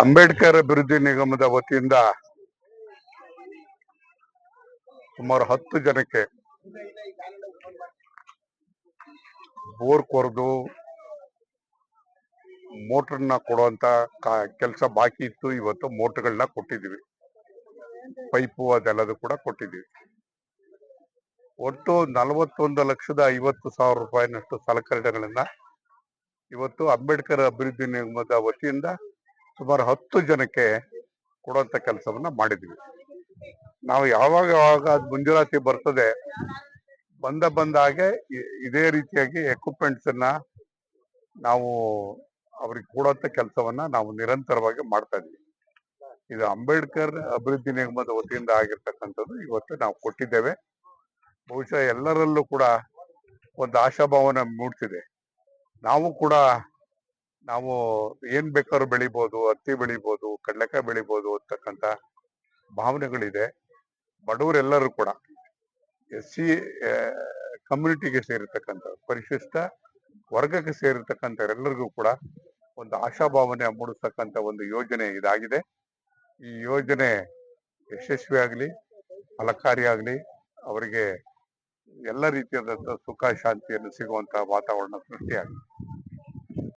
ಅಂಬೇಡ್ಕರ್ ಅಭಿವೃದ್ಧಿ ನಿಗಮದ ವತಿಯಿಂದ ಸುಮಾರು ಹತ್ತು ಜನಕ್ಕೆ ಬೋರ್ ಕೊರೆದು ಮೋಟರ್ನ ಕೊಡುವಂತ ಕೆಲಸ ಬಾಕಿ ಇತ್ತು. ಇವತ್ತು ಮೋಟರ್ಗಳನ್ನ ಕೊಟ್ಟಿದ್ದೀವಿ. ಪೈಪು ಅದೆಲ್ಲದೂ ಕೂಡ ಕೊಟ್ಟಿದ್ದೀವಿ. ಒಟ್ಟು ನಲವತ್ತೊಂದು ಲಕ್ಷದ ಐವತ್ತು ಸಾವಿರ ರೂಪಾಯಿನಷ್ಟು ಸಲಕರಣೆಗಳನ್ನ ಇವತ್ತು ಅಂಬೇಡ್ಕರ್ ಅಭಿವೃದ್ಧಿ ನಿಗಮದ ವತಿಯಿಂದ ಸುಮಾರು ಹತ್ತು ಜನಕ್ಕೆ ಕೊಡುವಂತ ಕೆಲಸವನ್ನ ಮಾಡಿದ್ವಿ. ನಾವು ಯಾವಾಗ ಯಾವಾಗ ಅದು ಮಂಜೂರಾತಿ ಬರ್ತದೆ, ಬಂದ ಬಂದ ಹಾಗೆ ಇದೇ ರೀತಿಯಾಗಿ ಎಕ್ವಿಪ್ಮೆಂಟ್ಸ್ ಅನ್ನ ನಾವು ಅವ್ರಿಗೆ ಕೊಡುವಂತ ಕೆಲಸವನ್ನ ನಾವು ನಿರಂತರವಾಗಿ ಮಾಡ್ತಾ ಇದ್ವಿ. ಇದು ಅಂಬೇಡ್ಕರ್ ಅಭಿವೃದ್ಧಿ ನಿಗಮದ ವತಿಯಿಂದ ಆಗಿರ್ತಕ್ಕಂಥದ್ದು ಇವತ್ತು ನಾವು ಕೊಟ್ಟಿದ್ದೇವೆ. ಬಹುಶಃ ಎಲ್ಲರಲ್ಲೂ ಕೂಡ ಒಂದು ಆಶಾಭಾವನೆ ಮೂಡ್ತಿದೆ. ನಾವು ಕೂಡ ನಾವು ಏನ್ ಬೇಕಾದ್ರೂ ಬೆಳಿಬೋದು, ಹತ್ತಿ ಬೆಳಿಬೋದು, ಕಡಲೆಕಾಯಿ ಬೆಳಿಬೋದು ಅಂತಕ್ಕಂತ ಭಾವನೆಗಳಿದೆ. ಬಡವರೆಲ್ಲರೂ ಕೂಡ ಎಸ್ ಸಿ ಕಮ್ಯುನಿಟಿಗೆ ಸೇರಿರ್ತಕ್ಕಂಥ, ಪರಿಶಿಷ್ಟ ವರ್ಗಕ್ಕೆ ಸೇರಿರ್ತಕ್ಕಂಥವರೆಲ್ಲರಿಗೂ ಕೂಡ ಒಂದು ಆಶಾಭಾವನೆ ಮೂಡಿಸ್ತಕ್ಕಂಥ ಒಂದು ಯೋಜನೆ ಇದಾಗಿದೆ. ಈ ಯೋಜನೆ ಯಶಸ್ವಿ ಆಗಲಿ, ಫಲಕಾರಿ ಅವರಿಗೆ ಎಲ್ಲ ರೀತಿಯಾದಂಥ ಸುಖ, ಶಾಂತಿಯನ್ನು ಸಿಗುವಂತಹ ವಾತಾವರಣ ಸೃಷ್ಟಿಯಾಗಲಿ